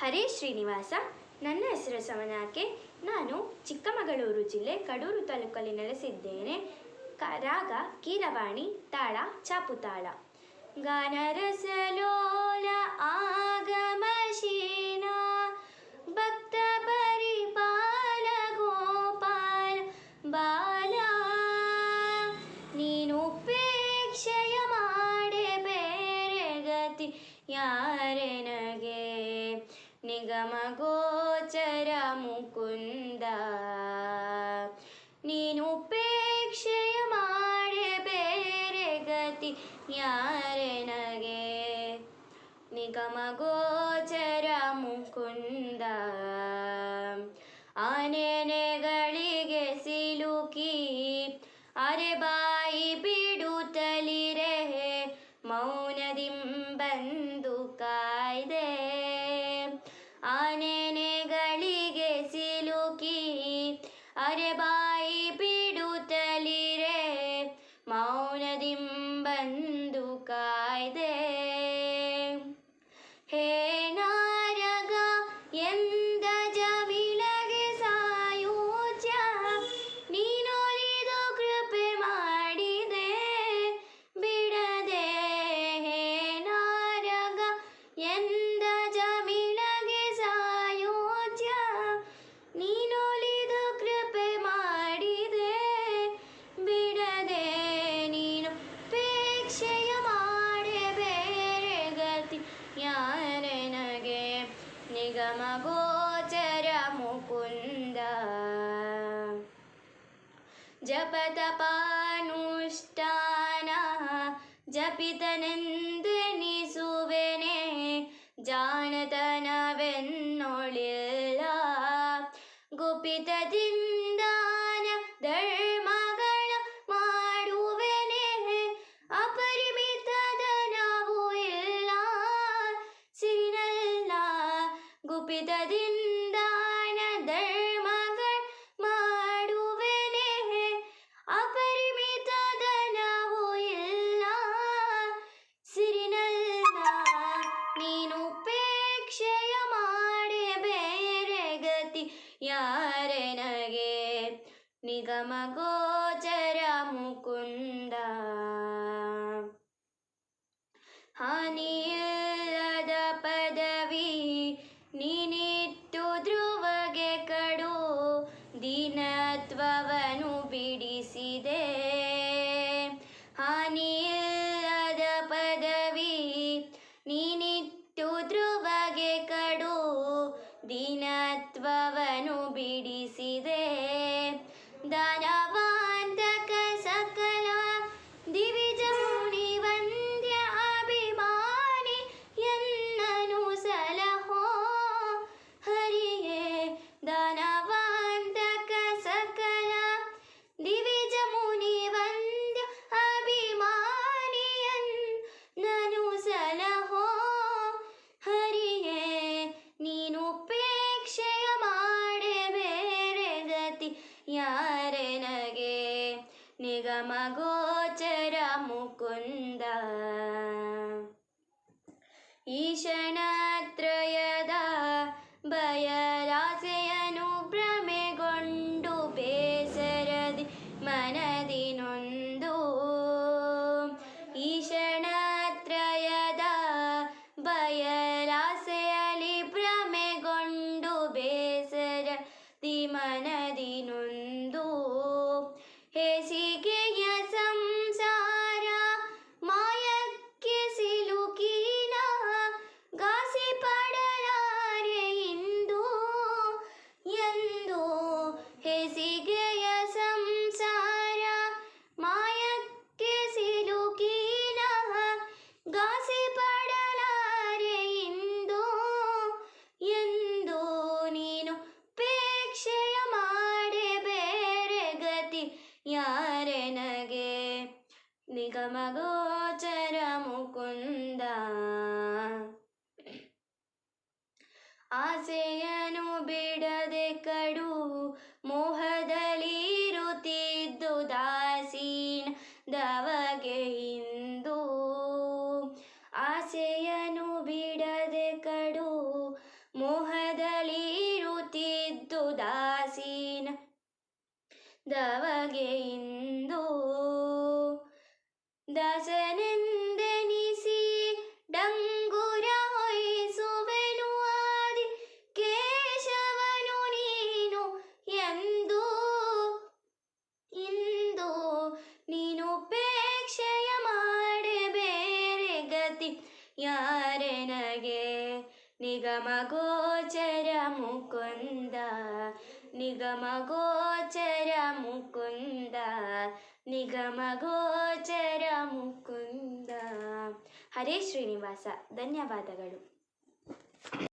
ಹರೇ ಶ್ರೀನಿವಾಸ, ನನ್ನ ಹೆಸರು ಸಮನಾಕೆ. ನಾನು ಚಿಕ್ಕಮಗಳೂರು ಜಿಲ್ಲೆ ಕಡೂರು ತಾಲೂಕಲ್ಲಿ ನೆಲೆಸಿದ್ದೇನೆ. ಕ, ರಾಗ, ಕೀರವಾಣಿ, ತಾಳ ಚಾಪುತಾಳ ಗಾನರಸಲೋಲ ಆಗಮಶೀನ ಭಕ್ತ ಪರಿಪಾಲ ಗೋಪಾಲ ಬಾಲ. ನೀನು ಉಪೇಕ್ಷಯ ಮಾಡೆ ಬೇರೆ ಗತಿ. ಯಾರೆನಗೆ ನಿಗಮ ಗೋಚರ ಮುಕುಂದ ನೀನು ಉಪೇಕ್ಷೆಯ ಮಾಡೆ ಬೇರೆ ಗತಿ ಯಾರೆನಗೆ ನಿಗಮ ಗೋಚರ ಮುಕುಂದ ಆನೆನೆಗಳಿಗೆ ಅರೆ ಬಾಯಿ ಬಿಡುತ್ತಲಿರೆ? ಮೌನದಿಂಬಂದು ಕಾಯ್ದೆ ಗತಿ ಯಾರೆನಗೆ ನಿಗಮ ಗೋಚರ ಮುಕುಂದ ಜಪತಪಾನುಷ್ಠಾನ ಜಪಿತನೆಂದೆನಿಸುವೆನೆ ಜಾಣತನವೆನ್ನೊಳಿಲ್ಲ ಗುಪಿತದಿಂದಾನ ಗುಪಿತದಿಂದಾನ ಧರ್ಮಗಳ ಮಾಡುವೆನೆ. ಅಪರಿಮಿತ ನಾವು ಇಲ್ಲ. ಸಿರಿನಲ್ಲ ನೀನು ಉಪೇಕ್ಷೆಯ ಮಾಡಿ ಬೇರೆ ಗತಿ ಯಾರೆನಗೆ ನಿಗಮ ದೀನತ್ವವನ್ನು ಬಿಡಿಸಿದೆ. ಹಾನಿಯಿಲ್ಲದ ಪದವಿ ನೀನಿಟ್ಟು ಧ್ರುವಗೆ ಕಡು ದೀನತ್ವವನ್ನು ಬಿಡಿಸಿದೆ నిగమగోచర ముకుంద ఈశనా ನಿಗಮಗೋಚರ ಮುಕುಂದ ಆಸೆಯನು ಬಿಡದೆ ಕಡು ಮೋಹದಲ್ಲಿರುತ್ತಿದ್ದು ದಾಸೀನ್ ದವಗೆ ಇಂದು. ಆಸೆಯನು ಬಿಡದೆ ಕಡು ಮೋಹದಲ್ಲಿರುತ್ತಿದ್ದು ದಾಸೀನ್ ದವಗೆ ಯಾರೆನಗೆ ನಿಗಮ ಗೋಚರ ಮುಕುಂದ. ನಿಗಮ ಗೋಚರ ಮುಕುಂದ. ನಿಗಮ ಗೋಚರ ಮುಕುಂದ. ಹರೇ ಶ್ರೀನಿವಾಸ ಧನ್ಯವಾದಗಳು.